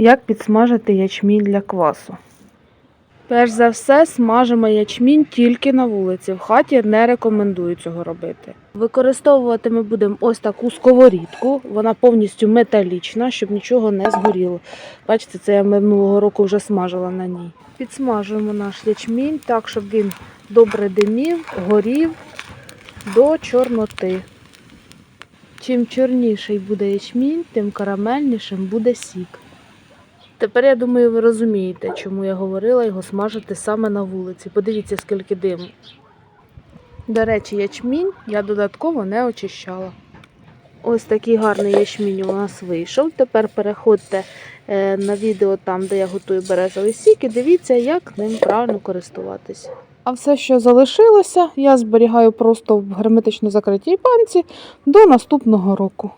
Як підсмажити ячмінь для квасу? Перш за все, смажимо ячмінь тільки на вулиці. В хаті не рекомендую цього робити. Використовувати ми будемо ось таку сковорідку. Вона повністю металічна, щоб нічого не згоріло. Бачите, це я минулого року вже смажила на ній. Підсмажуємо наш ячмінь так, щоб він добре димів, горів до чорноти. Чим чорніший буде ячмінь, тим карамельнішим буде сік. Тепер я думаю, ви розумієте, чому я говорила його смажити саме на вулиці. Подивіться, скільки диму. До речі, ячмінь я додатково не очищала. Ось такий гарний ячмінь у нас вийшов. Тепер переходьте е, на відео там, де я готую березовий сік, і дивіться, як ним правильно користуватися. А все, що залишилося, я зберігаю просто в герметично закритій банці до наступного року.